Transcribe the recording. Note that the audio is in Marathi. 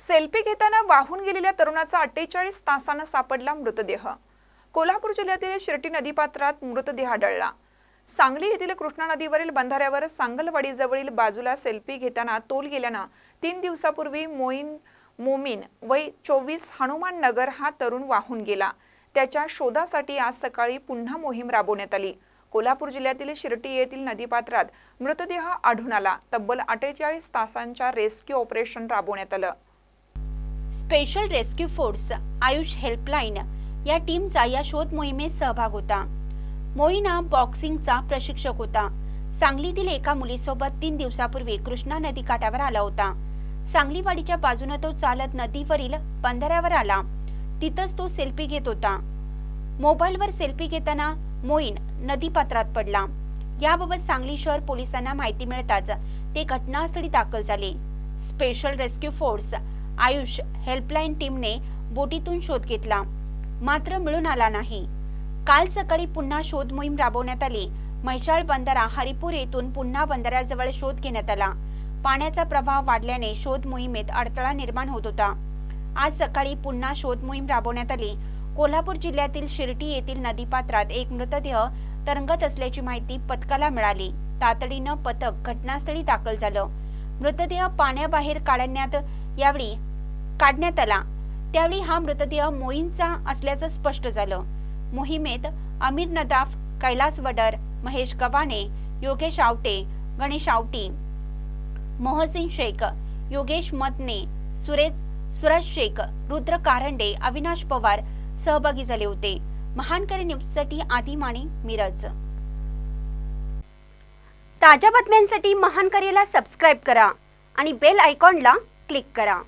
सेल्फी घेताना वाहून गेलेल्या तरुणाचा अठ्ठेचाळीस तासानं सापडला मृतदेह. कोल्हापूर जिल्ह्यातील शिर्टी नदीपात्रात मृतदेह आढळला. सांगली येथील कृष्णा नदीवरील बंधाऱ्यावर सांगलवाडीजवळील बाजूला सेल्फी घेताना तोल गेल्यानं तीन दिवसापूर्वी मोईन मोमीन वय चोवीस हनुमान नगर हा तरुण वाहून गेला. त्याच्या शोधासाठी आज सकाळी पुन्हा मोहीम राबवण्यात आली. कोल्हापूर जिल्ह्यातील शिर्टी येथील नदीपात्रात मृतदेह आढळून आला. तब्बल अठ्ठेचाळीस तासांच्या रेस्क्यू ऑपरेशन राबवण्यात आलं. Special rescue force Ayush helpline या टीमचा या शोध मोहिमेत सहभाग होता. मोईना बॉक्सिंगचा प्रशिक्षक होता. सांगलीतील एका मुलीसोबत तीन दिवसापूर्वी कृष्णा नदी काठावर आला होता. सांगलीवाडीच्या बाजूने तो चालत नदीवरील बंधाऱ्यावर आला. तिथंच तो सेल्फी घेत होता. मोबाईलवर सेल्फी घेताना मोईन नदीपात्रात पडला. याबाबत सांगली शहर पोलिसांना माहिती मिळताच ते घटनास्थळी दाखल झाले. Special rescue force Ayush helpline टीमने बोटीतून शोध घेतला. मात्र मिळून आला नाही. काल सकाळी पुन्हा शोध मोहीम राबवण्यात आली. म्हैसाळ बंधारा हरिपूर येथून पुन्हा बंधाऱ्याजवळ शोध घेण्यात आला. पाण्याचा प्रभाव वाढल्याने शोध मोहिमेत अडथळा निर्माण होत होता. आज सकाळी पुन्हा शोध मोहीम राबवण्यात आली. कोल्हापूर जिल्ह्यातील शिर्टी येथील नदीपात्रात एक मृतदेह तरंगत असल्याची माहिती पथकाला मिळाली. तातडीनं पथक घटनास्थळी दाखल झालं. मृतदेह पाण्याबाहेर काढण्यात यावेळी काढण्यात आला. त्यावेळी हा मृतदेह मोईनचा असल्याचं स्पष्ट झालं. मोहिमेत अमीर नदाफ कैलास वडर महेश गव्हाणे योगेश आवटे गणेश आवटी मोहसिन शेख योगेश मतने सुरेश सुरज शेख रुद्र कारंडे अविनाश पवार सहभागी झाले होते. महानकरी न्यूजसाठी आदी माने मिरज. ताज्या बातम्यांसाठी महानकरीला सबस्क्राईब करा आणि बेल आयकॉनला क्लिक करा.